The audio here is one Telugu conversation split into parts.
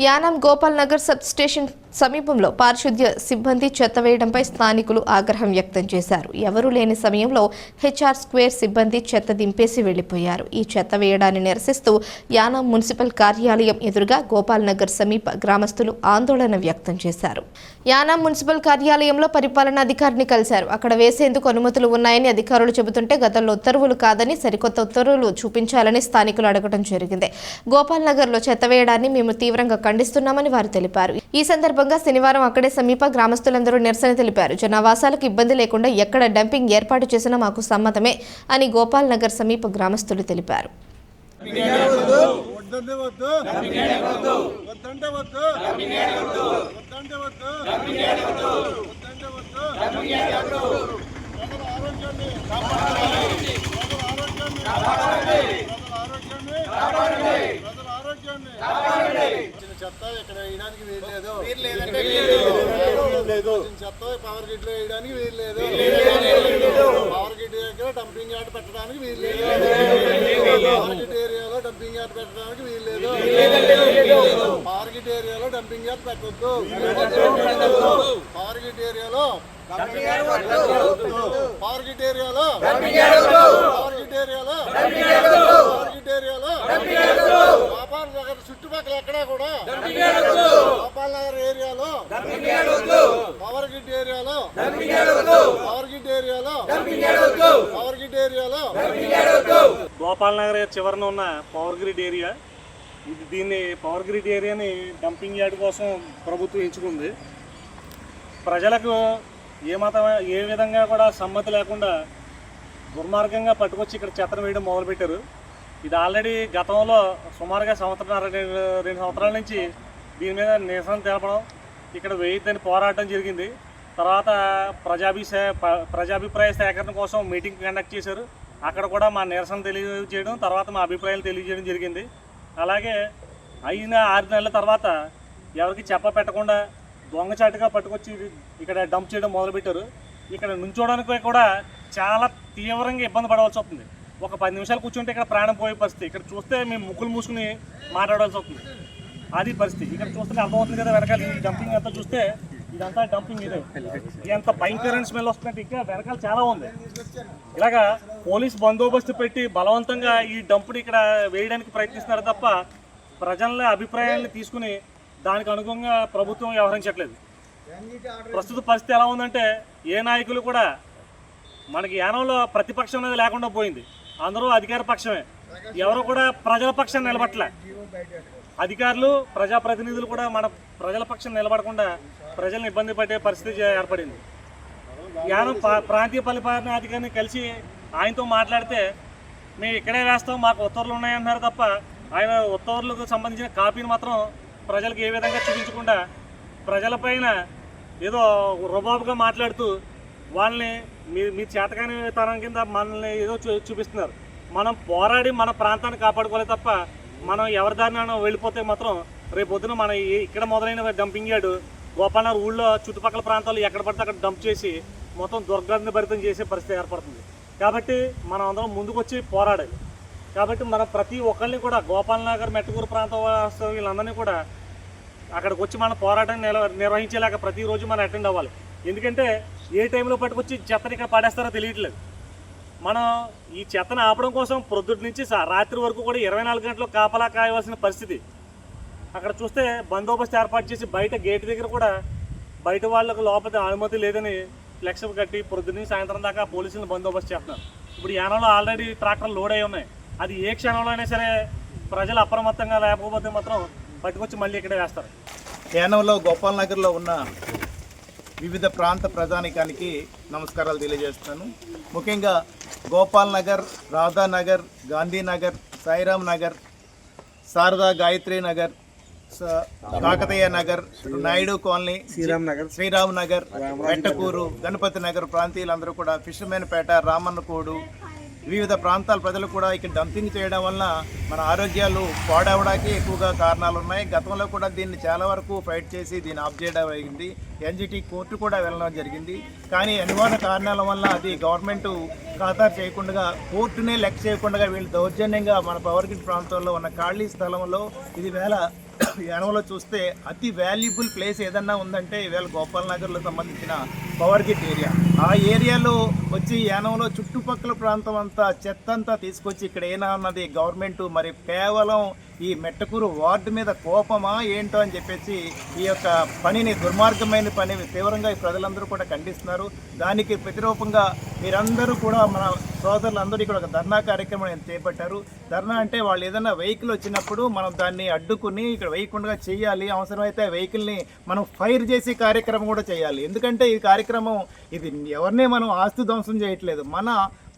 యానం గోపాల్ నగర్ సబ్ స్టేషన్ సమీపంలో పారిశుద్ధ్య సిబ్బంది చెత్త వేయడంపై స్థానికులు ఆగ్రహం వ్యక్తం చేశారు. ఎవరూ లేని సమయంలో హెచ్ఆర్ స్క్వేర్ సిబ్బంది చెత్త దింపేసి వెళ్ళిపోయారు ఈ చెత్త వేయడాన్ని నిరసిస్తూ యానం మున్సిపల్ కార్యాలయం ఎదురుగా గోపాల్నగర్ సమీప గ్రామస్తులు ఆందోళన వ్యక్తం చేశారు. యానం మున్సిపల్ కార్యాలయంలో పరిపాలనా అధికారిని కలిశారు. అక్కడ వేసేందుకు అనుమతులు ఉన్నాయని అధికారులు చెబుతుంటే గతంలో ఉత్తర్వులు కాదని సరికొత్త ఉత్తర్వులు చూపించాలని స్థానికులు అడగడం జరిగింది. గోపాల్నగర్లో చెత్త వేయడాన్ని మేము తీవ్రంగా ఖండిస్తున్నామని వారు తెలిపారు. ఈ సందర్భంగా శనివారం అక్కడే సమీప గ్రామస్తులందరూ నిరసన తెలిపారు. జనావాసాలకు ఇబ్బంది లేకుండా ఎక్కడ డంపింగ్ ఏర్పాటు చేసినా మాకు సమ్మతమే అని గోపాల్ నగర్ సమీప గ్రామస్తులు తెలిపారు. వద్దంటే వద్దు వద్దంటే వద్దు వద్దంటే వద్దు వద్దంటే వద్దు ప్రజల ఆరోగ్యాన్ని కాపాడాలి ప్రజల ఆరోగ్యాన్ని కాపాడాలి ప్రజల ఆరోగ్యాన్ని ప్రజల ఆరోగ్యాన్ని చిన్న చెత్త ఇక్కడ వేయడానికి వీల్లేదు లేదు చెత్త పవర్ గిట్లో వేయడానికి వీల్లేదు పవర్ గిట్ దగ్గర డంపింగ్ యార్డ్ పెట్టడానికి వీల్లేదు మార్కెట్ ఏరియాలో డంపింగ్ యార్డ్ పెట్టడానికి వీల్లేదు మార్కెట్ ఏరియాలో డంపింగ్ యార్డ్ పెట్టొద్దు మార్కెట్ ఏరియాలో మార్కెట్ ఏరియాలో మార్కెట్ ఏరియాలో మార్కెట్ ఏరియాలో గోపాల్ చుట్టుపక్కల ఎక్కడా కూడా గోపాల్ నగర్ ఏరియాలో పవర్ గిడ్ ఏరియాలో పవర్ గిడ్ ఏరియాలో పవర్ గిడ్ ఏరియాలో. గోపాల్ నగర్ చివరన ఉన్న పవర్ గ్రిడ్ ఏరియా. ఇది దీన్ని పవర్ గ్రిడ్ ఏరియాని డంపింగ్ యార్డ్ కోసం ప్రభుత్వం ఎంచుకుంది. ప్రజలకు ఏ మతం ఏ విధంగా కూడా సమ్మతి లేకుండా దుర్మార్గంగా పట్టుకొచ్చి ఇక్కడ చెత్తను వేయడం మొదలుపెట్టారు. ఇది ఆల్రెడీ గతంలో సుమారుగా సంవత్సరం రెండు సంవత్సరాల నుంచి దీని మీద నిరసన తెలపడం ఇక్కడ వేయద్దని పోరాటం జరిగింది. తర్వాత ప్రజాభిషే ప- ప్రజాభిప్రాయ సేకరణ కోసం మీటింగ్ కండక్ట్ చేశారు. అక్కడ కూడా మా నిరసన తెలియజేయడం తర్వాత మా అభిప్రాయాలు తెలియజేయడం జరిగింది. అలాగే అయిన ఆరు నెలల తర్వాత ఎవరికి చెప్ప పెట్టకుండా దొంగచాటుగా పట్టుకొచ్చి ఇక్కడ డంప్ చేయడం మొదలుపెట్టారు. ఇక్కడ నుంచోడానికి కూడా చాలా తీవ్రంగా ఇబ్బంది పడవలసి వస్తుంది. ఒక పది నిమిషాలు కూర్చుంటే ఇక్కడ ప్రాణం పోయే పరిస్థితి. ఇక్కడ చూస్తే మేము ముక్కులు మూసుకుని మాట్లాడాల్సి వస్తుంది. అది పరిస్థితి. ఇక్కడ చూస్తే అర్థమవుతుంది కదా వెనకాల ఈ డంపింగ్ అంతా చూస్తే ఇదంతా డంపింగ్ ఇదే. ఎంత భయంకరమైన స్మెల్ వస్తుందంటే ఇంకా వెనకాల చాలా ఉంది. ఇలాగా పోలీస్ బందోబస్తు పెట్టి బలవంతంగా ఈ డంపుని ఇక్కడ వేయడానికి ప్రయత్నిస్తున్నారు తప్ప ప్రజల అభిప్రాయాలను తీసుకుని దానికి అనుగుణంగా ప్రభుత్వం వ్యవహరించట్లేదు. ప్రస్తుత పరిస్థితి ఎలా ఉందంటే ఏ నాయకులు కూడా మనకి యానంలో ప్రతిపక్షం అనేది లేకుండా పోయింది. అందరూ అధికార పక్షమే. ఎవరు కూడా ప్రజల పక్షం నిలబట్టలే అధికారులు ప్రజాప్రతినిధులు కూడా మన ప్రజల పక్షం నిలబడకుండా ప్రజలను ఇబ్బంది పడే పరిస్థితి ఏర్పడింది. యానం ప్రాంతీయ పరిపాలనా అధికారిని కలిసి ఆయనతో మాట్లాడితే మేము ఇక్కడే వేస్తాం మాకు ఉత్తర్వులు ఉన్నాయన్నారు తప్ప ఆయన ఉత్తర్వులకు సంబంధించిన కాపీని మాత్రం ప్రజలకు ఏ విధంగా చూపించకుండా ప్రజలపైన ఏదో రుబాబుగా మాట్లాడుతూ వాళ్ళని మీ మీ చేతకాని తరం కింద మనల్ని ఏదో చూ చూపిస్తున్నారు. మనం పోరాడి మన ప్రాంతాన్ని కాపాడుకోవాలి తప్ప మనం ఎవరి దారిన వెళ్ళిపోతే మాత్రం రేపు పొద్దున మన ఇక్కడ మొదలైన డంపింగ్ యార్డు గోపాలనగర్ ఊళ్ళో చుట్టుపక్కల ప్రాంతాల్లో ఎక్కడ పడితే అక్కడ డంప్ చేసి మొత్తం దుర్గంధ భరితం చేసే పరిస్థితి ఏర్పడుతుంది. కాబట్టి మనం అందరం ముందుకొచ్చి పోరాడాలి. కాబట్టి మనం ప్రతి ఒక్కరిని కూడా గోపాలనగర్ మెట్టగూరు ప్రాంత వీళ్ళందరినీ కూడా అక్కడికి వచ్చి మన పోరాటాన్ని నిర్వహించేలాగా ప్రతిరోజు మనం అటెండ్ అవ్వాలి. ఎందుకంటే ఏ టైంలో పట్టుకొచ్చి చెత్తని ఇక్కడ పడేస్తారో తెలియట్లేదు. మనం ఈ చెత్తను ఆపడం కోసం ప్రొద్దుటి నుంచి రాత్రి వరకు కూడా ఇరవై నాలుగు గంటలు కాపలా కాయవలసిన పరిస్థితి. అక్కడ చూస్తే బందోబస్తు ఏర్పాటు చేసి బయట గేట్ దగ్గర కూడా బయట వాళ్ళకు లోపల అనుమతి లేదని ఫ్లెక్స్ కట్టి పొద్దున్న సాయంత్రం దాకా పోలీసులను బందోబస్తు చేస్తున్నారు. ఇప్పుడు యానంలో ఆల్రెడీ ట్రాక్టర్లు లోడ్ అయి ఉన్నాయి. అది ఏ క్షణంలో అయినా సరే ప్రజలు అప్రమత్తంగా లేకపోతే మాత్రం పట్టుకొచ్చి మళ్ళీ ఇక్కడే వేస్తారు. యానంలో గోపాల్ నగర్లో ఉన్న వివిధ ప్రాంత ప్రజానికానికి నమస్కారాలు తెలియజేస్తున్నాను. ముఖ్యంగా గోపాల్ నగర్ రాధానగర్ గాంధీనగర్ సాయిరామ్ నగర్ శారదా గాయత్రి నగర్ కాకతీయ నగర్ నాయుడు కాలనీ శ్రీరామ్ నగర్. శ్రీరామ్ నగర్ వెట్టకూరు గణపతి నగర్ ప్రాంతీయులందరూ కూడా ఫిషర్మెన్ పేట రామన్నకోడు వివిధ ప్రాంతాల ప్రజలు కూడా ఇక్కడ డంపింగ్ చేయడం వలన మన ఆరోగ్యాలు పాడవడానికి ఎక్కువగా కారణాలు ఉన్నాయి గతంలో కూడా దీన్ని చాలా వరకు ఫైట్ చేసి దీన్ని ఆఫ్ చేయడం అయింది ఎన్జిటి కోర్టు కూడా వెళ్ళడం జరిగింది. కానీ అనివార్య కారణాల వల్ల అది గవర్నమెంట్ ఖాతారు చేయకుండా కోర్టునే లెక్క చేయకుండా వీళ్ళు దౌర్జన్యంగా మన పవర్ గ్రిడ్ ప్రాంతంలో ఉన్న ఖాళీ స్థలంలో ఇది వేళ ఎనవలో చూస్తే అతి వాల్యుబుల్ ప్లేస్ ఏదన్నా ఉందంటే ఈవేళ గోపాల్ నగర్లో సంబంధించిన పవర్ గిట్ ఏరియా. ఆ ఏరియాలో వచ్చి యానంలో చుట్టుపక్కల ప్రాంతం అంతా చెత్త అంతా తీసుకొచ్చి ఇక్కడ ఏనా అన్నది గవర్నమెంట్ మరి కేవలం ఈ మెట్టకూరు వార్డు మీద కోపమా ఏంటో అని చెప్పేసి ఈ యొక్క పనిని దుర్మార్గమైన పని తీవ్రంగా ఈ ప్రజలందరూ కూడా ఖండిస్తున్నారు. దానికి ప్రతిరూపంగా మీరందరూ కూడా మన సోదరులందరూ ఇక్కడ ఒక ధర్నా కార్యక్రమం చేపట్టారు. ధర్నా అంటే వాళ్ళు ఏదైనా వెహికల్ వచ్చినప్పుడు మనం దాన్ని అడ్డుకుని ఇక్కడ వేయకుండా చేయాలి. అవసరమైతే వెహికల్ని మనం ఫైర్ చేసే కార్యక్రమం కూడా చేయాలి. ఎందుకంటే ఈ కార్యక్రమం ఇది ఎవరిని మనం ఆస్తి ధ్వంసం చేయట్లేదు. మన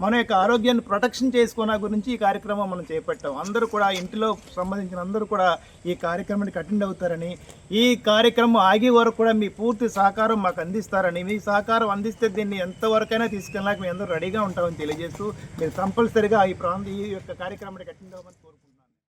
మన యొక్క ఆరోగ్యాన్ని ప్రొటెక్షన్ చేసుకున్న గురించి ఈ కార్యక్రమం మనం చేపట్టాం. అందరూ కూడా ఇంటిలో సంబంధించిన అందరూ కూడా ఈ కార్యక్రమానికి అటెండ్ అవుతారని ఈ కార్యక్రమం ఆగే వరకు కూడా మీ పూర్తి సహకారం మాకు అందిస్తారని మీ సహకారం అందిస్తే దీన్ని ఎంతవరకైనా తీసుకెళ్ళాక మేము అందరూ రెడీగా ఉంటామని తెలియజేస్తూ మీరు కంపల్సరిగా ఈ ప్రాంత ఈ యొక్క కార్యక్రమానికి అటెండ్ అవ్వమని కోరుకుంటున్నాం.